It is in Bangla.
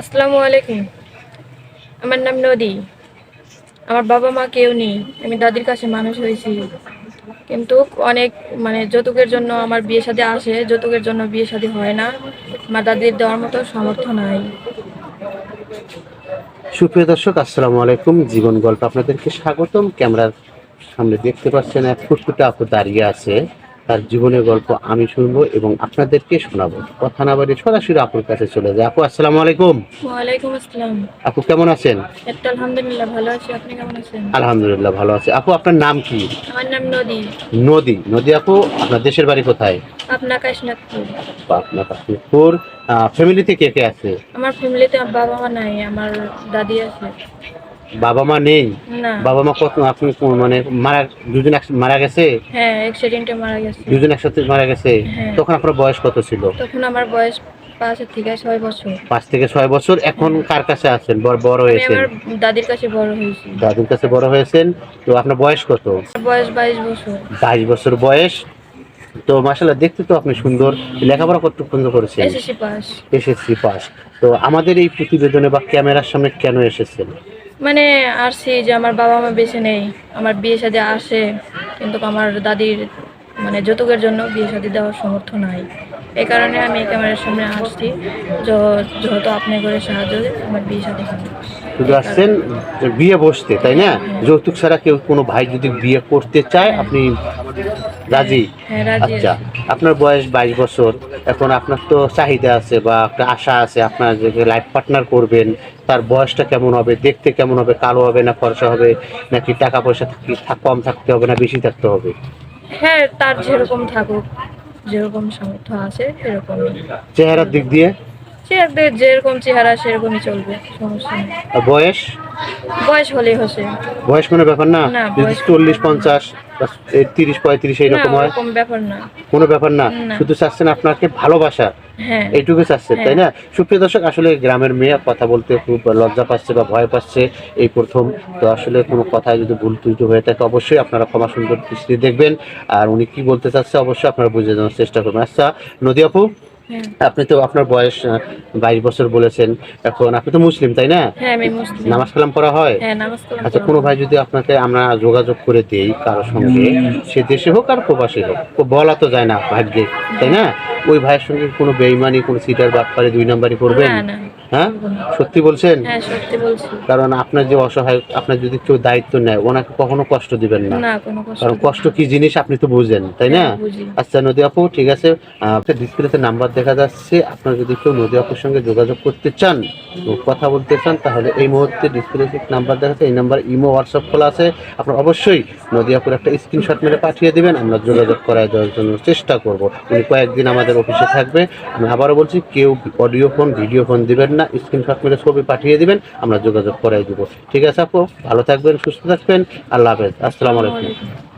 আসসালামু আলাইকুম। আমার নাম নদী। আমার বাবা মা কেউ নেই। আমি দাদির কাছে মানুষ হয়েছি। কিন্তু অনেক মানে যৌতুকের জন্য আমার বিয়ে শাদী আসে, যৌতুকের জন্য বিয়ে শাদী হয় না। আমার দাদির দেওয়ার মতো সামর্থ্য নাই। সুপ্রিয় দর্শক, আসসালামু আলাইকুম। জীবন গল্প আপনাদেরকে স্বাগতম। ক্যামেরার সামনে দেখতে পাচ্ছেন এক ফুটফুটে আপু দাঁড়িয়ে আছে। তার জীবনের গল্প আমি শুনব এবং আপনাদেরকে শোনাবো। কথা না বাড়ি সরাসরি আপুর কাছে চলে যায় আপু আসসালামু আলাইকুম। ওয়ালাইকুম আসসালাম। আপু কেমন আছেন? আলহামদুলিল্লাহ ভালো আছি। আপনি কেমন আছেন? আলহামদুলিল্লাহ ভালো আছে। আপু আপনার নাম কি? আমার নাম নদী। নদী। নদী আপু আপনার দেশের বাড়ি কোথায়? আপনার কাশনাথপুর। আপনার কাশ্মীরপুর ফ্যামিলিতে কে কে আছে? আমার ফ্যামিলিতে বাবা মা নাই আমার দাদি আছে। বাবা মা নেই। বাবা মা কত আপনি মানে মারা দুজন মারা গেছে? হ্যাঁ অ্যাক্সিডেন্টে মারা গেছে। দুজন একসাথে মারা গেছে? হ্যাঁ। তখন আপনার বয়স কত ছিল? তখন আমার বয়স পাঁচের থেকে ছয় বছর। পাঁচ থেকে ছয় বছর। এখন কার কাছে আছেন? বড় বড় হয়েছেন? দাদির কাছে বড় হয়েছি। দাদুর কাছে বড় হয়েছেন। তো আপনার বয়স কত? বয়স বাইশ বছর। বাইশ বছর বয়স। তো মাসাল্লাহ দেখতে তো আপনি সুন্দর। লেখাপড়া করতে পর্যন্ত করেছেন? SSC pass. SSC pass. তো আমাদের এই প্রতিবেদনে বা ক্যামেরার সামনে কেন এসেছেন? মানে আসছি যে আমার বাবা মা বেছে নেই, আমার বিয়ে শাদী আসে, কিন্তু আমার দাদির মানে যৌতুকের জন্য বিয়ে শাদী দেওয়ার সমর্থ নাই। এ কারণে আমি ক্যামেরার সামনে আসছি। যেহেতু আপনার করে সাহায্য, আমার বিয়ে হবে। শুধু আসছেন বিয়ে বসতে তাই না? যৌতুক ছাড়া কেউ কোনো ভাই যদি বিয়ে করতে চায় আপনি রাজি? হ্যাঁ আচ্ছা আপনার বয়স বাইশ বছর এখন আপনার তো চাহিদা আছে বা একটা আশা আছে আপনার যে লাইফ পার্টনার করবেন তার বয়সটা কেমন হবে দেখতে কেমন হবে কালো হবে না খরচা হবে নাকি টাকা পয়সা কম থাকতে হবে না বেশি থাকতে হবে? হ্যাঁ তার যেরকম থাকুক যেরকম সামর্থ্য আছে সেরকমই চেহারার দিক দিয়ে? যেরকম চেহারা সেরকমই চলবে সমস্যা নেই। আর বয়স? বয়স হলেই হচ্ছে। বয়স কোনো ব্যাপার না? না, যদি বয়স- চল্লিশ পঞ্চাশ তিরিশ পঁয়ত্রিশ না এইরকম হয়? ওরকম ব্যাপার না। কোনো ব্যাপার না। না। শুধু চাচ্ছেন আপনাকে ভালোবাসা। হ্যাঁ। এইটুকু চাচ্ছে তাই না? সুপ্রিয় দর্শক আসলে গ্রামের মেয়ে কথা বলতে খুব লজ্জা পাচ্ছে বা ভয় পাচ্ছে এই প্রথম। তো আসলে কোনো কথায় যদি ভুল ত্রুটি হয়ে থাকে অবশ্যই আপনারা ক্ষমা সুন্দর দৃষ্টি দেখবেন। আর উনি কি বলতে চাচ্ছে অবশ্যই আপনারা বুঝে যাওয়ার চেষ্টা করবেন। আচ্ছা নদী আপু হ্যাঁ আপনি তো আপনার বয়স বাইশ বছর বলেছেন। এখন আপনি তো মুসলিম তাই না? হ্যাঁ নামাজ কালাম পড়া হয়? হ্যাঁ আচ্ছা কোনো ভাই যদি আপনাকে আমরা যোগাযোগ করে দিই কারোর সঙ্গে সে দেশে হোক আর প্রবাসী হোক বলা তো যায় না ভাগ্যে তাই না? ওই ভাইয়ের সঙ্গে কোনো বেইমানি কোনো সিটার বাটপারে দুই নাম্বারই করবেন হ্যাঁ? সত্যি বলছেন? হ্যাঁ সত্যি বলছি। কারণ আপনার যে অসহায় আপনার যদি কেউ দায়িত্ব নেয় ওনাকে কখনো কষ্ট দিবেন না। কারণ কষ্ট কি জিনিস আপনি তো বুঝেন তাই না? হ্যাঁ, আচ্ছা নদী আপু ঠিক আছে। আপনার ডিসপ্লেতে নাম্বার দেখা যাচ্ছে। আপনার যদি কেউ নদী আপুর সঙ্গে যোগাযোগ করতে চান কথা বলতে চান তাহলে এই মুহূর্তে ডিসপ্লেতে নাম্বার দেখাচ্ছে এই নাম্বার ইমো হোয়াটসঅ্যাপ খোলা আছে। আপনার অবশ্যই নদী আপুর একটা স্ক্রিনশট মেরে পাঠিয়ে দিবেন। আমরা যোগাযোগ করায় দেওয়ার জন্য চেষ্টা করব। উনি কয়েকদিন আমাদের অফিসে থাকবে। আমি আবারও বলছি কেউ অডিও ফোন ভিডিও ফোন দিবেন না। স্ক্রিনশট মেরে ছবি পাঠিয়ে দিবেন, আমরা যোগাযোগ করাই দেবো। ঠিক আছে আপু? ভালো থাকবেন, সুস্থ থাকবেন, আল্লাহ হাফেজ। আসসালামু আলাইকুম।